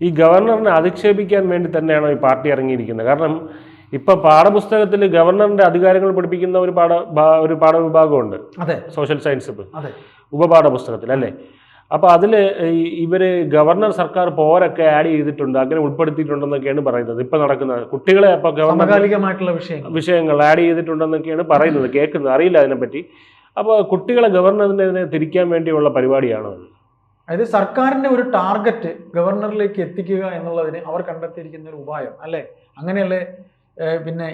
ഈ ഗവർണറിനെ അധിക്ഷേപിക്കാൻ വേണ്ടി തന്നെയാണോ ഈ പാർട്ടി ഇറങ്ങിയിരിക്കുന്നത്? കാരണം ഇപ്പൊ പാഠപുസ്തകത്തിൽ ഗവർണറിന്റെ അധികാരങ്ങൾ പഠിപ്പിക്കുന്ന ഒരു പാഠ ഒരു പാഠവിഭാഗമുണ്ട്. അതെ. സോഷ്യൽ സയൻസ് ഉപപാഠപുസ്തകത്തിൽ അതെ. ഉപപാഠപുസ്തകത്തിൽ അല്ലേ? അപ്പൊ അതിൽ ഇവർ ഗവർണർ സർക്കാർ പോരൊക്കെ ആഡ് ചെയ്തിട്ടുണ്ട് അങ്ങനെ ഉൾപ്പെടുത്തിയിട്ടുണ്ടെന്നൊക്കെയാണ് പറയുന്നത്. ഇപ്പൊ നടക്കുന്നത് കുട്ടികളെ അപ്പൊ ഗവർണർ സമകാലികമായിട്ടുള്ള വിഷയങ്ങൾ. വിഷയങ്ങൾ ആഡ് ചെയ്തിട്ടുണ്ടെന്നൊക്കെയാണ് പറയുന്നത്. കേൾക്കുന്നത് അറിയില്ല അതിനെപ്പറ്റി. അപ്പോൾ കുട്ടികളെ ഗവർണറിനെ തിരിക്കാൻ വേണ്ടിയുള്ള പരിപാടിയാണോ അത്? അതായത് സർക്കാരിന്റെ ഒരു ടാർഗറ്റ് ഗവർണറിലേക്ക് എത്തിക്കുക എന്നുള്ളതിന് അവർ കണ്ടെത്തിയിരിക്കുന്ന ഒരു ഉപായം അല്ലെ? അങ്ങനെയല്ലേ പിന്നെ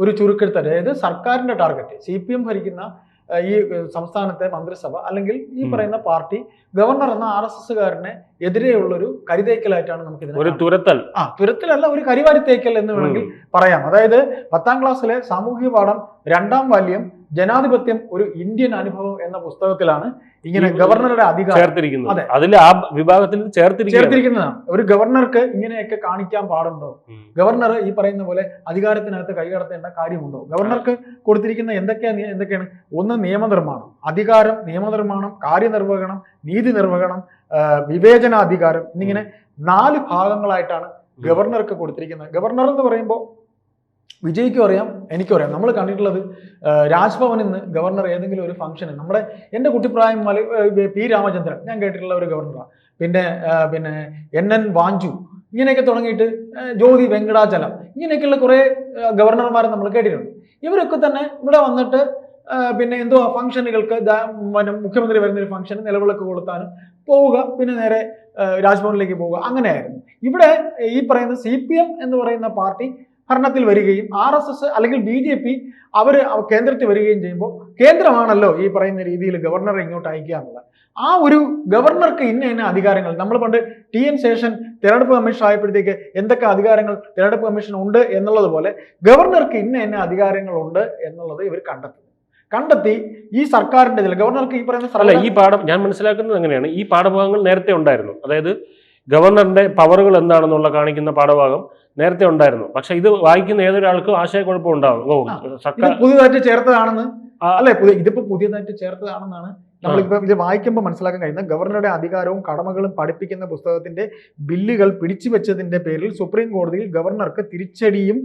ഒരു ചുരുക്കെടുത്ത് അതായത് സർക്കാരിന്റെ ടാർഗറ്റ് സി പി എം ഭരിക്കുന്ന ഈ സംസ്ഥാനത്തെ മന്ത്രിസഭ അല്ലെങ്കിൽ ഈ പറയുന്ന പാർട്ടി ഗവർണർ എന്ന ആർ എസ് എസ്സുകാരനെ എതിരെയുള്ളൊരു കരിതേക്കലായിട്ടാണ് നമുക്ക് ഇതിനെ ഒരു. തുരത്തൽ. ആ തുരത്തിലല്ല ഒരു കരിവാരി തേക്കൽ എന്ന് വേണമെങ്കിൽ പറയാം. അതായത് പത്താം ക്ലാസ്സിലെ സാമൂഹിക പാഠം രണ്ടാം വാല്യം ജനാധിപത്യം ഒരു ഇന്ത്യൻ അനുഭവം എന്ന പുസ്തകത്തിലാണ് ഇങ്ങനെ ഗവർണറുടെ അധികാരം ചേർത്തിരിക്കുന്നത്. അതിൽ ആ വിഭാഗത്തിൽ ചേർത്തിരിക്കുന്നത് ചേർത്തിരിക്കുന്നതാണ്. ഒരു ഗവർണർക്ക് ഇങ്ങനെയൊക്കെ കാണിക്കാൻ പാടുണ്ടോ? ഗവർണർ ഈ പറയുന്ന പോലെ അധികാരത്തിനകത്ത് കൈകടത്തേണ്ട കാര്യമുണ്ടോ? ഗവർണർക്ക് കൊടുത്തിരിക്കുന്ന എന്തൊക്കെയാണ് എന്തൊക്കെയാണ്? ഒന്ന് നിയമനിർമ്മാണം. അധികാരം നിയമനിർമ്മാണം കാര്യനിർവഹണം നീതി നിർവഹണം വിവേചനാധികാരം എന്നിങ്ങനെ നാല് ഭാഗങ്ങളായിട്ടാണ് ഗവർണർക്ക് കൊടുത്തിരിക്കുന്നത്. ഗവർണർ എന്ന് പറയുമ്പോൾ വിജയ്ക്കും അറിയാം എനിക്കും അറിയാം. നമ്മൾ കണ്ടിട്ടുള്ളത് രാജ്ഭവനിൽ നിന്ന് ഗവർണർ ഏതെങ്കിലും ഒരു ഫംഗ്ഷന് നമ്മുടെ എന്റെ കുട്ടിപ്രായം മല പി രാമചന്ദ്രൻ ഞാൻ കേട്ടിട്ടുള്ള ഒരു ഗവർണറാണ് പിന്നെ പിന്നെ എൻ എൻ വാഞ്ചു ഇങ്ങനെയൊക്കെ തുടങ്ങിയിട്ട് ജ്യോതി വെങ്കടാചലം ഇങ്ങനെയൊക്കെയുള്ള കുറേ ഗവർണർമാരെ നമ്മൾ കേട്ടിട്ടുണ്ട്. ഇവരൊക്കെ തന്നെ ഇവിടെ വന്നിട്ട് പിന്നെ എന്തോ ഫംഗ്ഷനുകൾക്ക് പിന്നെ മുഖ്യമന്ത്രി വരുന്നൊരു ഫംഗ്ഷന് നിലവിളക്ക് കൊളുത്താനും പോവുക പിന്നെ നേരെ രാജ്ഭവനിലേക്ക് പോവുക അങ്ങനെയായിരുന്നു. ഇവിടെ ഈ പറയുന്ന സി പി എം എന്ന് പറയുന്ന പാർട്ടി ഭരണത്തിൽ വരികയും ആർ എസ് എസ് അല്ലെങ്കിൽ ബി ജെ പി അവർ കേന്ദ്രത്തിൽ വരികയും ചെയ്യുമ്പോൾ കേന്ദ്രമാണല്ലോ ഈ പറയുന്ന രീതിയിൽ ഗവർണറെ ഇങ്ങോട്ട് അയക്കുക എന്നുള്ളത്. ആ ഒരു ഗവർണർക്ക് ഇന്ന ഇന്ന അധികാരങ്ങൾ. നമ്മൾ പണ്ട് ടി എൻ ശേഷൻ തിരഞ്ഞെടുപ്പ് കമ്മീഷൻ ആയപ്പോഴത്തേക്ക് എന്തൊക്കെ അധികാരങ്ങൾ തിരഞ്ഞെടുപ്പ് കമ്മീഷൻ ഉണ്ട് എന്നുള്ളത് പോലെ ഗവർണർക്ക് ഇന്ന ഇന്ന അധികാരങ്ങളുണ്ട് എന്നുള്ളത് ഇവർ കണ്ടെത്തി. കണ്ടെത്തി ഈ സർക്കാരിന്റെ ഇതിൽ ഗവർണർക്ക് ഈ പറയുന്ന അല്ല സർക്കാർ- ഈ പാഠം ഞാൻ മനസ്സിലാക്കുന്നത് എങ്ങനെയാണ്? ഈ പാഠഭാഗങ്ങൾ നേരത്തെ ഉണ്ടായിരുന്നു. അതായത് ഗവർണറിന്റെ പവറുകൾ എന്താണെന്നുള്ള കാണിക്കുന്ന പാഠഭാഗം നേരത്തെ ഉണ്ടായിരുന്നു. പക്ഷെ ഇത് വായിക്കുന്ന ഏതൊരാൾക്കും ആശയക്കുഴപ്പം ഉണ്ടാകും സർക്കാർ പുതിയതായിട്ട് ചേർത്തതാണെന്ന് അല്ലെ? പുതിയ ഇതിപ്പോ പുതിയതായിട്ട് ചേർത്തതാണെന്നാണ് നമ്മളിപ്പോ ഇത് വായിക്കുമ്പോൾ മനസ്സിലാക്കാൻ കഴിയുന്ന ഗവർണറുടെ അധികാരവും കടമകളും പഠിപ്പിക്കുന്ന പുസ്തകത്തിന്റെ ബില്ലുകൾ പിടിച്ചു വെച്ചതിന്റെ പേരിൽ സുപ്രീം കോടതിയിൽ ഗവർണർക്ക് തിരിച്ചടിയും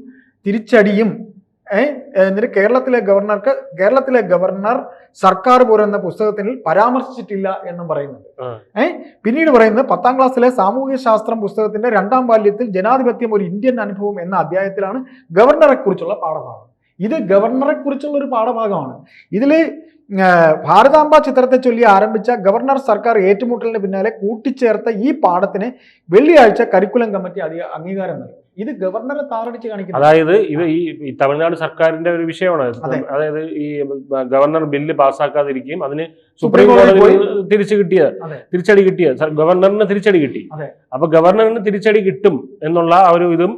തിരിച്ചടിയും എന്നിട്ട് കേരളത്തിലെ ഗവർണർക്ക് കേരളത്തിലെ ഗവർണർ സർക്കാർ പോലും എന്ന പുസ്തകത്തിൽ പരാമർശിച്ചിട്ടില്ല എന്നും പറയുന്നുണ്ട്. ഏ ഏഹ് പിന്നീട് പറയുന്നത് പത്താം ക്ലാസ്സിലെ സാമൂഹ്യ ശാസ്ത്രം പുസ്തകത്തിന്റെ രണ്ടാം ബാല്യത്തിൽ ജനാധിപത്യം ഒരു ഇന്ത്യൻ അനുഭവം എന്ന അധ്യായത്തിലാണ് ഗവർണറെ കുറിച്ചുള്ള പാഠഭാഗം. ഇത് ഗവർണറെ കുറിച്ചുള്ള ഒരു പാഠഭാഗമാണ്. ഇതിൽ ഭാരതാംബ ചിത്രത്തെ ചൊല്ലി ആരംഭിച്ച ഗവർണർ സർക്കാർ ഏറ്റുമുട്ടലിന് പിന്നാലെ കൂട്ടിച്ചേർത്ത ഈ പാഠത്തിന് വെള്ളിയാഴ്ച കരിക്കുലം കമ്മിറ്റി അധിക അംഗീകാരം നൽകി. ഇത് ഗവർണറെ താറടിച്ച് കാണിക്കുന്നു. അതായത് ഇത് ഈ തമിഴ്നാട് സർക്കാരിന്റെ ഒരു വിഷയമാണ്. അതായത് ഈ ഗവർണർ ബില്ല് പാസ്സാക്കാതിരിക്കുകയും അതിന് സുപ്രീം കോടതിയിൽ തിരിച്ചു കിട്ടിയ. തിരിച്ചടി കിട്ടിയ ഗവർണറിന് തിരിച്ചടി കിട്ടി. അപ്പൊ ഗവർണറിന് തിരിച്ചടി കിട്ടും എന്നുള്ള ആ ഒരു ഇതും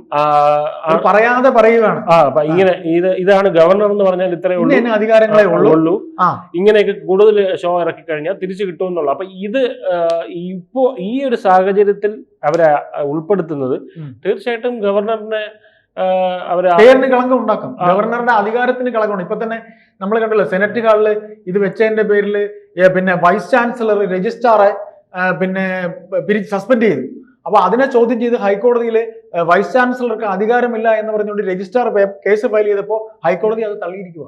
പറയാതെ പറയുകയാണ് ആ ഇങ്ങനെ ഇത് ഇതാണ് ഗവർണർ എന്ന് പറഞ്ഞാൽ ഇത്രയേ ഉള്ളൂ. അധികാരങ്ങളെ ഉള്ളൂ. ഇങ്ങനെയൊക്കെ കൂടുതൽ ഷോ ഇറക്കി കഴിഞ്ഞാൽ തിരിച്ചു കിട്ടും എന്നുള്ള. അപ്പൊ ഇത് ഇപ്പോ ഈ ഒരു സാഹചര്യത്തിൽ അവരെ ഉൾപ്പെടുത്തുന്നത്. തീർച്ചയായിട്ടും ഗവർണറിനെ പേരിന് കളങ്കം ഉണ്ടാക്കും. ഗവർണറുടെ അധികാരത്തിന് കളങ്കമാണ് ഇപ്പൊ തന്നെ നമ്മൾ കണ്ടല്ലോ സെനറ്റ് ഹാളിൽ ഇത് വെച്ചതിന്റെ പേരിൽ പിന്നെ വൈസ് ചാൻസലർ രജിസ്ട്രാറെ പിന്നെ സസ്പെൻഡ് ചെയ്തു. അപ്പൊ അതിനെ ചോദ്യം ചെയ്ത് ഹൈക്കോടതിയിൽ വൈസ് ചാൻസലർക്ക് അധികാരമില്ല എന്ന് പറഞ്ഞുകൊണ്ട് രജിസ്ട്രാർ കേസ് ഫയൽ ചെയ്തപ്പോൾ ഹൈക്കോടതി അത് തള്ളിയിരിക്കുക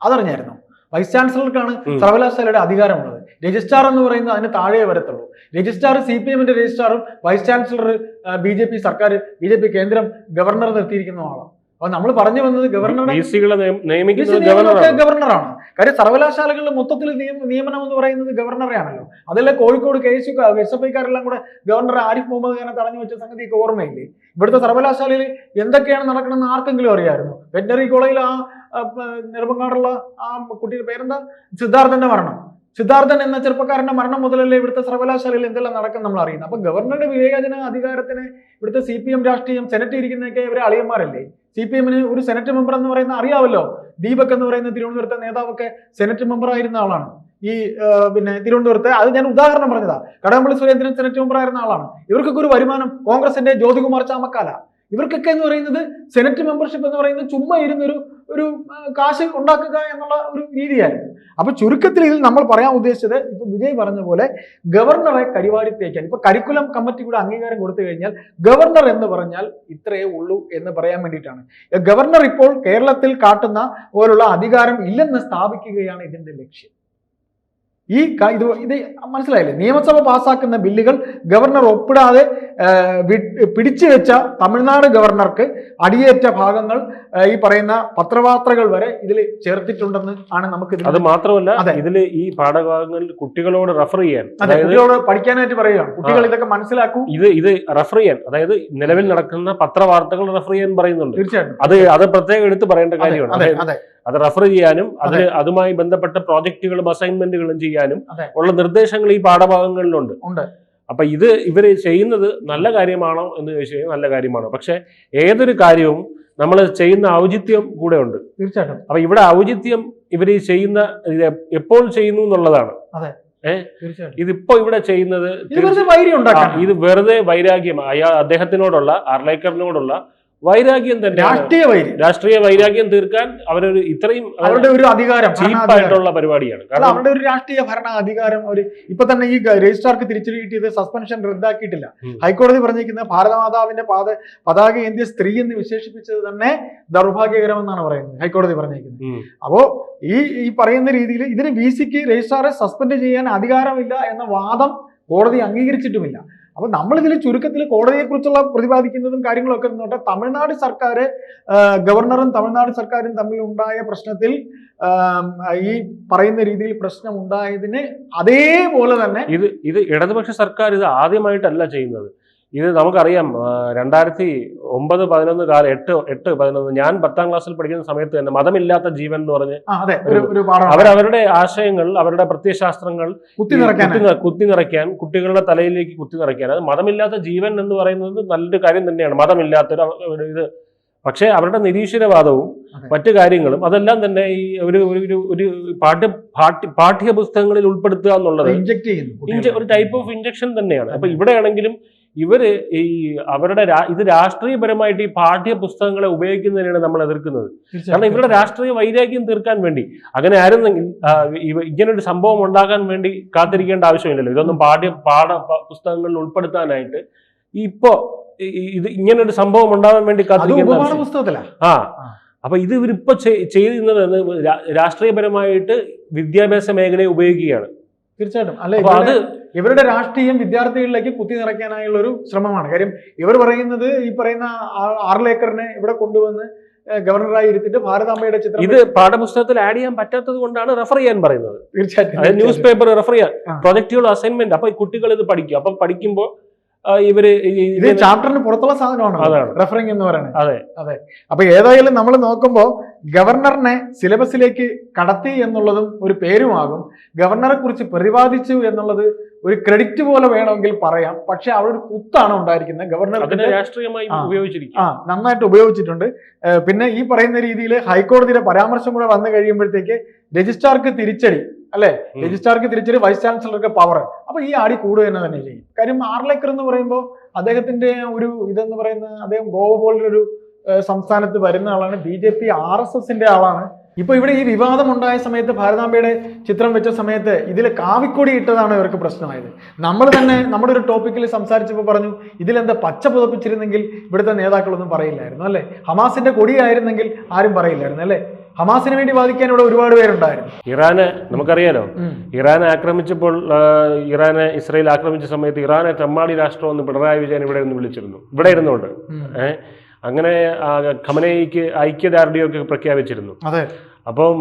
അതറിഞ്ഞായിരുന്നു? വൈസ് ചാൻസലർക്കാണ്. സർവകലാശാലയുടെ അധികാരമുള്ളത്. രജിസ്ട്രാർ എന്ന് പറയുന്നത് അതിന് താഴെ വരത്തുള്ളൂ. രജിസ്ട്രാർ സി പി എമ്മിന്റെ രജിസ്ട്രാറും vice chancellor B J P സർക്കാർ ബി ജെ പി കേന്ദ്രം ഗവർണർ നിർത്തിയിരിക്കുന്ന ആളാണ് അപ്പൊ നമ്മൾ പറഞ്ഞു വന്നത് ഗവർണർ ഗവർണറാണ്. ഗവർണറാണ്. കാര്യം സർവകലാശാലകളിൽ മൊത്തത്തിൽ നിയമ- നിയമനം എന്ന് പറയുന്നത് ഗവർണറെയാണല്ലോ. അതല്ലേ Kozhikode K S U S F ഐക്കാരെല്ലാം കൂടെ ഗവർണർ ആരിഫ് മുഹമ്മദ് ഖാനെ തടഞ്ഞു വെച്ച സംഗതിയൊക്കെ ഓർമ്മയില്ലേ? ഇവിടുത്തെ സർവകലാശാലയിൽ എന്തൊക്കെയാണ് നടക്കണമെന്ന് ആർക്കെങ്കിലും അറിയായിരുന്നു വെറ്റിനറി കോളേജിൽ ആ നെടുമ്പങ്ങാടുള്ള ആ കുട്ടിയുടെ പേരെന്താ? സിദ്ധാർത്ഥന്റെ മരണം. സിദ്ധാർത്ഥൻ എന്ന ചെറുപ്പക്കാരന്റെ മരണം മുതലല്ലേ ഇവിടുത്തെ സർവകലാശാലയിൽ എന്തെല്ലാം നടക്കും നമ്മൾ അറിയുന്നത് അപ്പൊ ഗവർണറുടെ വിവേചന അധികാരത്തിന് ഇവിടുത്തെ സി പി എം രാഷ്ട്രീയം സെനറ്റ് ഇരിക്കുന്നതൊക്കെ ഇവരെ അളിയന്മാരല്ലേ? സി പി എമ്മിന് ഒരു സെനറ്റ് മെമ്പർ എന്ന് പറയുന്ന അറിയാമല്ലോ ദീപക് എന്ന് പറയുന്ന തിരുവനന്തപുരത്തെ നേതാവൊക്കെ സെനറ്റ് മെമ്പർ ആയിരുന്ന ആളാണ്. ഈ പിന്നെ തിരുവനന്തപുരത്തെ അത് ഞാൻ ഉദാഹരണം പറഞ്ഞതാ. കടകംപള്ളി സുരേന്ദ്രൻ സെനറ്റ് മെമ്പർ ആയിരുന്ന ആളാണ്. ഇവർക്കൊക്കെ ഒരു വരുമാനം കോൺഗ്രസിന്റെ ജ്യോതികുമാർ ചാമക്കാല. ഇവർക്കൊക്കെ എന്ന് പറയുന്നത് സെനറ്റ് മെമ്പർഷിപ്പ് എന്ന് പറയുന്നത് ചുമ്മാ ഇരുന്നൊരു ഒരു കാശ് ഉണ്ടാക്കുക എന്നുള്ള ഒരു രീതിയായിരുന്നു. അപ്പൊ ചുരുക്കത്തിൽ ഇതിൽ നമ്മൾ പറയാൻ ഉദ്ദേശിച്ചത് ഇപ്പൊ വിജയ് പറഞ്ഞ പോലെ ഗവർണറെ കരിവാരി തേക്കാൻ. ഇപ്പൊ കരിക്കുലം കമ്മിറ്റി കൂടെ അംഗീകാരം കൊടുത്തു കഴിഞ്ഞാൽ ഗവർണർ എന്ന് പറഞ്ഞാൽ ഇത്രയേ ഉള്ളൂ എന്ന് പറയാൻ വേണ്ടിയിട്ടാണ്. ഗവർണർ ഇപ്പോൾ കേരളത്തിൽ കാട്ടുന്ന പോലുള്ള അധികാരം ഇല്ലെന്ന് സ്ഥാപിക്കുകയാണ് ഇതിന്റെ ലക്ഷ്യം. ഈ ഇത് ഇത് മനസ്സിലായില്ലേ? നിയമസഭ പാസാക്കുന്ന ബില്ലുകൾ ഗവർണർ ഒപ്പിടാതെ പിടിച്ചു വെച്ച തമിഴ്നാട് ഗവർണർക്ക് അടിയേറ്റ ഭാഗങ്ങൾ ഈ പറയുന്ന പത്രവാർത്തകൾ വരെ ഇതിൽ ചേർത്തിട്ടുണ്ടെന്ന് ആണ് നമുക്ക് ഇതിൽ അത് മാത്രമല്ല അതെ. ഇതിൽ ഈ പാഠഭാഗങ്ങളിൽ കുട്ടികളോട് റെഫർ ചെയ്യാൻ. അതെ കുട്ടികളോട് പഠിക്കാനായിട്ട് പറയുകയാണ്. കുട്ടികൾ ഇതൊക്കെ മനസ്സിലാക്കൂ. ഇത് ഇത് റെഫർ ചെയ്യാൻ അതായത് നിലവിൽ നടക്കുന്ന പത്രവാർത്തകൾ റെഫർ ചെയ്യാൻ പറയുന്നുണ്ട്. തീർച്ചയായിട്ടും. അത് അത് പ്രത്യേകം എടുത്ത് പറയേണ്ട അതെ കാര്യമാണ്. അതെ അത് റെഫർ ചെയ്യാനും അതിന് അതുമായി ബന്ധപ്പെട്ട പ്രോജക്റ്റുകളും അസൈൻമെന്റുകളും ചെയ്യാനും ഉള്ള നിർദ്ദേശങ്ങൾ ഈ പാഠഭാഗങ്ങളിലുണ്ട്. അപ്പൊ ഇത് ഇവർ ചെയ്യുന്നത് നല്ല കാര്യമാണോ എന്ന് ചോദിച്ചു കഴിഞ്ഞാൽ നല്ല കാര്യമാണോ. പക്ഷെ ഏതൊരു കാര്യവും നമ്മൾ ചെയ്യുന്ന ഔചിത്യം കൂടെ ഉണ്ട്. തീർച്ചയായിട്ടും. അപ്പൊ ഇവിടെ ഔചിത്യം ഇവർ ചെയ്യുന്ന ഇത് എപ്പോൾ ചെയ്യുന്നു എന്നുള്ളതാണ്. ഇതിപ്പോ ഇവിടെ ചെയ്യുന്നത് ഇത് വെറുതെ വൈരാഗ്യം. അയാൾ അദ്ദേഹത്തിനോടുള്ള ആർലൈക്കറിനോടുള്ള വൈരാഗ്യം തന്നെ രാഷ്ട്രീയ രാഷ്ട്രീയ വൈരാഗ്യം തീർക്കാൻ അവരൊരു ഇത്രയും അവരുടെ ഒരു അധികാരം. ചീപ്പായിട്ടുള്ള പരിപാടിയാണ്. കാരണം അവരുടെ ഒരു രാഷ്ട്രീയ ഭരണ അധികാരം ഒരു ഇപ്പൊ തന്നെ ഈ രജിസ്ട്രാർക്ക് തിരിച്ചു കിട്ടിയത് സസ്പെൻഷൻ റദ്ദാക്കിയിട്ടില്ല. ഹൈക്കോടതി പറഞ്ഞിരിക്കുന്ന ഭാരതമാതാവിന്റെ പാത പതാക ഏന്തിയ സ്ത്രീ എന്ന് വിശേഷിപ്പിച്ചത് തന്നെ ദൗർഭാഗ്യകരമെന്നാണ് പറയുന്നത് ഹൈക്കോടതി പറഞ്ഞിരിക്കുന്നത്. അപ്പോ ഈ ഈ പറയുന്ന രീതിയിൽ ഇതിന് വി സിക്ക് രജിസ്ട്രാറെ സസ്പെൻഡ് ചെയ്യാൻ അധികാരമില്ല എന്ന വാദം കോടതി അംഗീകരിച്ചിട്ടുമില്ല. അപ്പൊ നമ്മൾ ഇതിൽ ചുരുക്കത്തിൽ കോടതിയെ കുറിച്ചുള്ള പ്രതിപാദിക്കുന്നതും കാര്യങ്ങളൊക്കെ നോട്ടെ തമിഴ്നാട് സർക്കാർ ഗവർണറും തമിഴ്നാട് സർക്കാരും തമ്മിൽ ഉണ്ടായ പ്രശ്നത്തിൽ ഈ പറയുന്ന രീതിയിൽ പ്രശ്നം ഉണ്ടായതിന് അതേപോലെ തന്നെ ഇത് ഇത് ഇടതുപക്ഷ സർക്കാർ ഇത് ആദ്യമായിട്ടല്ല ചെയ്യുന്നത്. ഇത് നമുക്കറിയാം രണ്ടായിരത്തി ഒമ്പത് പതിനൊന്ന് കാലം എട്ട് എട്ട് പതിനൊന്ന് ഞാൻ പത്താം ക്ലാസ്സിൽ പഠിക്കുന്ന സമയത്ത് തന്നെ മതമില്ലാത്ത ജീവൻ എന്ന് പറഞ്ഞ് അവരവരുടെ ആശയങ്ങൾ അവരുടെ പ്രത്യയശാസ്ത്രങ്ങൾ കുത്തി നിറയ്ക്കാൻ. കുട്ടികളുടെ തലയിലേക്ക് കുത്തി നിറയ്ക്കാൻ. അത് മതമില്ലാത്ത ജീവൻ എന്ന് പറയുന്നത് നല്ലൊരു കാര്യം തന്നെയാണ്. മതമില്ലാത്തൊരു ഇത്. പക്ഷേ അവരുടെ നിരീശ്വരവാദവും മറ്റു കാര്യങ്ങളും അതെല്ലാം തന്നെ ഈ ഒരു ഒരു ഒരു- പാഠ്യ പാഠ്യ പാഠ്യപുസ്തകങ്ങളിൽ ഉൾപ്പെടുത്തുക എന്നുള്ളത് ഒരു ടൈപ്പ് ഓഫ് ഇഞ്ചക്ഷൻ തന്നെയാണ്. അപ്പൊ ഇവിടെയാണെങ്കിലും ഇവർ ഈ അവരുടെ ഇത് രാഷ്ട്രീയപരമായിട്ട് ഈ പാഠ്യ പുസ്തകങ്ങളെ ഉപയോഗിക്കുന്നതിനാണ് നമ്മൾ എതിർക്കുന്നത്. കാരണം ഇവരുടെ രാഷ്ട്രീയ വൈരാഗ്യം തീർക്കാൻ വേണ്ടി. അങ്ങനെ ആയിരുന്നെങ്കിൽ ഇങ്ങനൊരു സംഭവം ഉണ്ടാകാൻ വേണ്ടി കാത്തിരിക്കേണ്ട ആവശ്യമില്ലല്ലോ. ഇതൊന്നും പാഠ്യ പാഠ പുസ്തകങ്ങളിൽ ഉൾപ്പെടുത്താനായിട്ട് ഇപ്പോ ഇത് ഇങ്ങനൊരു സംഭവം ഉണ്ടാകാൻ വേണ്ടി കാത്തിരിക്കേണ്ട ആ. അപ്പൊ ഇത് ഇവരിപ്പോ ചെയ്- ചെയ്യുന്നത് രാഷ്ട്രീയപരമായിട്ട് വിദ്യാഭ്യാസ മേഖലയെ ഉപയോഗിക്കുകയാണ്. തീർച്ചയായിട്ടും. അല്ല അത് ഇവരുടെ- രാഷ്ട്രീയം വിദ്യാർത്ഥികളിലേക്ക് കുത്തി നിറയ്ക്കാനായുള്ള ഒരു ശ്രമമാണ്. കാര്യം ഇവർ പറയുന്നത് ഈ പറയുന്ന ആർലേക്കറിനെ ഇവിടെ കൊണ്ടുവന്ന് ഗവർണറായി ഇരുത്തിട്ട് ഭാരതാംബയുടെ ചിത്രം ഇത് പാഠപുസ്തകത്തിൽ ആഡ് ചെയ്യാൻ പറ്റാത്തത് കൊണ്ടാണ് റെഫർ ചെയ്യാൻ പറയുന്നത്. തീർച്ചയായിട്ടും ന്യൂസ് പേപ്പർ റെഫർ ചെയ്യാൻ. പ്രൊജക്റ്റുകൾ അസൈൻമെന്റ് അപ്പൊ കുട്ടികൾ ഇത് പഠിക്കും. അപ്പൊ പഠിക്കുമ്പോൾ ഇവർ ഇത് ചാപ്റ്ററിന് പുറത്തുള്ള സാധനമാണ്. റെഫറിംഗ് എന്ന് പറയുന്നത്. അതെ. അതെ. അപ്പൊ ഏതായാലും നമ്മൾ നോക്കുമ്പോൾ ഗവർണറിനെ സിലബസിലേക്ക് കടത്തി എന്നുള്ളതും ഒരു പേരുമാകും. ഗവർണറെ കുറിച്ച് പ്രതിപാദിച്ചു എന്നുള്ളത് ഒരു ക്രെഡിറ്റ് പോലെ വേണമെങ്കിൽ പറയാം. പക്ഷെ അവിടെ ഒരു കുത്താണ് ഉണ്ടായിരിക്കുന്നത്. ഗവർണർ രാഷ്ട്രീയമായി ആ. ഉപയോഗിച്ചിരിക്കും. ആ നന്നായിട്ട് ഉപയോഗിച്ചിട്ടുണ്ട്. പിന്നെ ഈ പറയുന്ന രീതിയിൽ ഹൈക്കോടതിയുടെ പരാമർശം കൂടെ വന്നു കഴിയുമ്പോഴത്തേക്ക് രജിസ്ട്രാർക്ക് തിരിച്ചടി അല്ലെ. രജിസ്ട്രാർക്ക് തിരിച്ചടി വൈസ് ചാൻസലർക്ക് പവർ അപ്പൊ ഈ ആടി കൂടുക തന്നെ തന്നെ ചെയ്യും. കാര്യം ആർലേക്കർ എന്ന് പറയുമ്പോൾ അദ്ദേഹത്തിന്റെ ഒരു ഇതെന്ന് പറയുന്ന അദ്ദേഹം ഗോവ പോലൊരു സംസ്ഥാനത്ത് വരുന്ന ആളാണ്. B J P R S എസിന്റെ ആളാണ്. ഇപ്പൊ ഇവിടെ ഈ വിവാദം ഉണ്ടായ സമയത്ത് ഭാരതാംബയുടെ ചിത്രം വെച്ച സമയത്ത് ഇതിൽ കാവിക്കൊടി ഇട്ടതാണ് ഇവർക്ക് പ്രശ്നമായത്. നമ്മൾ തന്നെ നമ്മുടെ ഒരു ടോപ്പിക്കിൽ സംസാരിച്ചപ്പോൾ പറഞ്ഞു ഇതിലെന്താ പച്ച പുതപ്പിച്ചിരുന്നെങ്കിൽ ഇവിടുത്തെ നേതാക്കളൊന്നും പറയില്ലായിരുന്നു അല്ലെ? ഹമാസിന്റെ കൊടിയായിരുന്നെങ്കിൽ ആരും പറയില്ലായിരുന്നു അല്ലെ? ഹമാസിന് വേണ്ടി വാദിക്കാൻ ഇവിടെ ഒരുപാട് പേരുണ്ടായിരുന്നു. ഇറാന് നമുക്കറിയാലോ. ഇറാനെ ആക്രമിച്ചപ്പോൾ ഇറാനെ ഇസ്രായേൽ ആക്രമിച്ച സമയത്ത് ഇറാനെ തെമ്മാടി രാഷ്ട്രം എന്ന് പിണറായി വിജയൻ ഇവിടെ നിന്ന് വിളിച്ചിരുന്നു. ഇവിടെ ഇരുന്നുകൊണ്ട്. ഏഹ് അങ്ങനെ ഖമനയ്ക്ക് ഐക്യദാർഢ്യമൊക്കെ പ്രഖ്യാപിച്ചിരുന്നു. അതെ. അപ്പം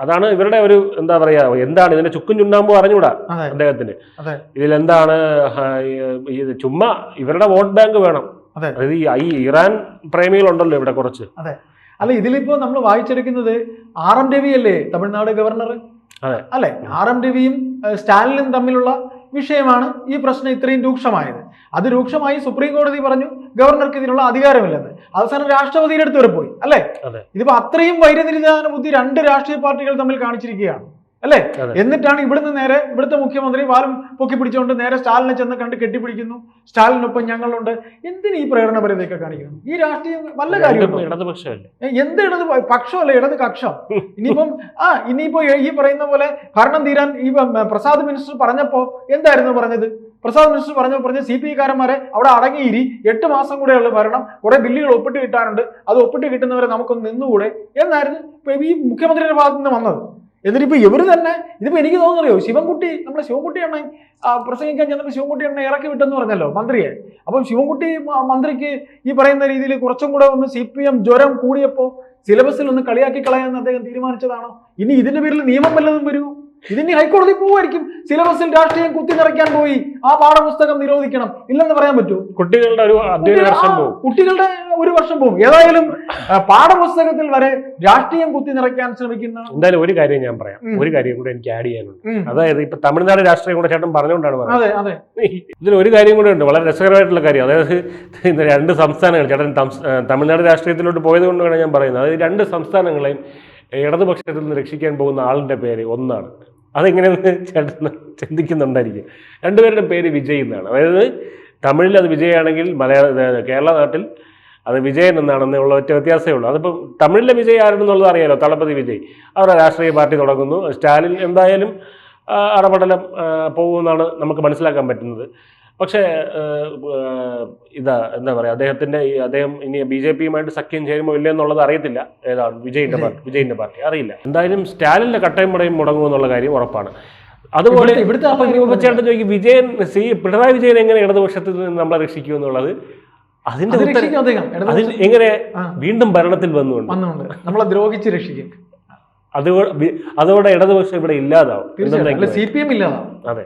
അതാണ് ഇവരുടെ ഒരു എന്താ പറയാ എന്താണ് ഇതിന്റെ ചുക്കും ചുണ്ണാമ്പും അറിഞ്ഞൂടാ അദ്ദേഹത്തിന്റെ അദ്ദേഹത്തിന്. അതെ. ഇതിലെന്താണ് ആ, ഈ ഇത് ചുമ്മാ ഇവരുടെ വോട്ട് ബാങ്ക് വേണം. അതായത് ഈ ഇറാൻ പ്രേമികളുണ്ടല്ലോ ഇവിടെ കുറച്ച്. അതെ. അല്ല ഇതിലിപ്പോ നമ്മൾ വായിച്ചെടുക്കുന്നത് ആർ എം രവി അല്ലേ തമിഴ്നാട് ഗവർണർ അതെ. അല്ലെ? ആർ എം രവിയും സ്റ്റാലിനും തമ്മിലുള്ള വിഷയമാണ് ഈ പ്രശ്നം ഇത്രയും രൂക്ഷമായത്. അത് രൂക്ഷമായി സുപ്രീം കോടതി പറഞ്ഞു ഗവർണർക്ക് ഇതിനുള്ള അധികാരമില്ലെന്ന്. അവസാനം രാഷ്ട്രപതിയുടെ അടുത്ത് വരെ പോയി അല്ലെ. ഇതിപ്പോ അത്രയും വൈരനിരിധാന ബുദ്ധി രണ്ട് രാഷ്ട്രീയ പാർട്ടികൾ തമ്മിൽ കാണിച്ചിരിക്കുകയാണ്. അല്ലേ? എന്നിട്ടാണ് ഇവിടുന്ന് നേരെ ഇവിടുത്തെ മുഖ്യമന്ത്രി വാലും പൊക്കി പിടിച്ചുകൊണ്ട് നേരെ സ്റ്റാലിനെ ചെന്ന് കണ്ട് കെട്ടിപ്പിടിക്കുന്നു. സ്റ്റാലിനൊപ്പം ഞങ്ങളുണ്ട്. എന്തിന് ഈ പ്രകടനപരതയൊക്കെ കാണിക്കുന്നു? ഈ രാഷ്ട്രീയം വല്ല കാര്യം എന്ത് ഇടത് പക്ഷമല്ല ഇടത് കക്ഷം. ഇനിയിപ്പം ആ ഇനിയിപ്പോ ഈ പറയുന്ന പോലെ ഭരണം തീരാൻ ഈ പ്രസാദ് മിനിസ്റ്റർ പറഞ്ഞപ്പോ എന്തായിരുന്നു പറഞ്ഞത്? പ്രസാദ് മിനിസ്റ്റർ പറഞ്ഞ പറഞ്ഞ സി പി ഐക്കാരന്മാരെ അവിടെ അടങ്ങിയിരി എട്ട് മാസം കൂടെയുള്ള ഭരണം കുറെ ബില്ലുകൾ ഒപ്പിട്ട് കിട്ടാനുണ്ട് അത് ഒപ്പിട്ട് കിട്ടുന്നവരെ നമുക്കൊന്ന് നിന്നുകൂടെ? എന്നായിരുന്നു ഈ മുഖ്യമന്ത്രിയുടെ ഭാഗത്ത് നിന്ന് വന്നത്. എന്നിട്ട് ഇപ്പൊ ഇവർ തന്നെ ഇതിപ്പോ എനിക്ക് തോന്നുന്നറിയോ ശിവൻകുട്ടി നമ്മുടെ ശിവൻകുട്ടി എണ്ണ പ്രസംഗിക്കാൻ ചെന്നപ്പോൾ ശിവൻകുട്ടി എണ്ണ ഇറക്കി വിട്ടെന്ന് പറഞ്ഞല്ലോ മന്ത്രിയെ. അപ്പം ശിവൻകുട്ടി മന്ത്രിക്ക് ഈ പറയുന്ന രീതിയിൽ കുറച്ചും കൂടെ ഒന്ന് സി പി എം ജ്വരം കൂടിയപ്പോൾ സിലബസിൽ ഒന്ന് കളിയാക്കി കളയാൻ അദ്ദേഹം തീരുമാനിച്ചതാണോ? ഇനി ഇതിന്റെ പേരിൽ നിയമം വല്ലതും വരൂ? ഇതിനി ഹൈക്കോടതി പോവായിരിക്കും. സിലബസിൽ രാഷ്ട്രീയം കുത്തി നിറയ്ക്കാൻ പോയി. ആ പാഠപുസ്തകം നിരോധിക്കണം. ഇല്ലെന്ന് പറയാൻ പറ്റൂ. കുട്ടികളുടെ ഒരു വർഷം പോകും. കുട്ടികളുടെ ഒരു വർഷം പോകും. ഏതായാലും പാഠപുസ്തകത്തിൽ വരെ രാഷ്ട്രീയം കുത്തി നിറയ്ക്കാൻ ശ്രമിക്കുന്ന എന്തായാലും ഒരു കാര്യം ഞാൻ പറയാം. ഒരു കാര്യം കൂടെ എനിക്ക് ആഡ് ചെയ്യാനുണ്ട്. അതായത് ഇപ്പൊ തമിഴ്നാട് രാഷ്ട്രീയം കൂടെ ചേട്ടൻ പറഞ്ഞുകൊണ്ടാണ് അതെ അതെ. ഇതിൽ ഒരു കാര്യം കൂടെ ഉണ്ട്. വളരെ രസകരമായിട്ടുള്ള കാര്യം. അതായത് രണ്ട് സംസ്ഥാനങ്ങൾ ചേട്ടൻ തമിഴ്നാട് രാഷ്ട്രീയത്തിലോട്ട് പോയത് കൊണ്ടാണ് ഞാൻ പറയുന്നത്. അതായത് രണ്ട് സംസ്ഥാനങ്ങളെയും ഇടതുപക്ഷത്തിൽ നിന്ന് രക്ഷിക്കാൻ പോകുന്ന ആളിന്റെ പേര് ഒന്നാണ്. അതെങ്ങനെയെന്ന് ചേട്ടൻ ചിന്തിക്കുന്നുണ്ടായിരിക്കും. രണ്ടുപേരുടെ പേര് വിജയ് എന്നാണ്. അതായത് തമിഴിൽ അത് വിജയാണെങ്കിൽ മലയാള കേരള നാട്ടിൽ അത് വിജയൻ എന്നാണെന്നുള്ള ഒറ്റ വ്യത്യാസമേ ഉള്ളൂ. അതിപ്പോൾ തമിഴിലെ വിജയ് ആരെന്നുള്ളത് അറിയാലോ? തളപതി വിജയ്. അവരുടെ രാഷ്ട്രീയ പാർട്ടി തുടങ്ങുന്നു. സ്റ്റാലിൻ എന്തായാലും അറപടലം പോകുമെന്നാണ് നമുക്ക് മനസ്സിലാക്കാൻ പറ്റുന്നത്. പക്ഷേ ഇതാ എന്താ പറയുക അദ്ദേഹത്തിന്റെ ഈ അദ്ദേഹം ഇനി ബി ജെ പിയുമായിട്ട് സഖ്യം ചേരുമോ ഇല്ല എന്നുള്ളത് അറിയത്തില്ല. ഏതാണ്? വിജയിന്റെ പാർട്ടി വിജയിന്റെ പാർട്ടി. അറിയില്ല. എന്തായാലും സ്റ്റാലിന്റെ കട്ടയും മുടയും മുടങ്ങുമെന്നുള്ള കാര്യം ഉറപ്പാണ്. അതുപോലെ ഇവിടുത്തെ- ചേട്ടൻ ചോദിക്കും വിജയൻ സി പിണറായി വിജയൻ എങ്ങനെ ഇടതുപക്ഷത്തിൽ നിന്ന് നമ്മളെ രക്ഷിക്കും എന്നുള്ളത്? അതിന്റെ അതിന് എങ്ങനെ വീണ്ടും ഭരണത്തിൽ വന്നുകൊണ്ട്? നമ്മളെ ദ്രോഹിച്ച് രക്ഷിക്കും. അതുകൊണ്ട് അതോടെ ഇടതുപക്ഷം ഇവിടെ ഇല്ലാതാവും. സി പി എം ഇല്ലാതാവും. അതെ.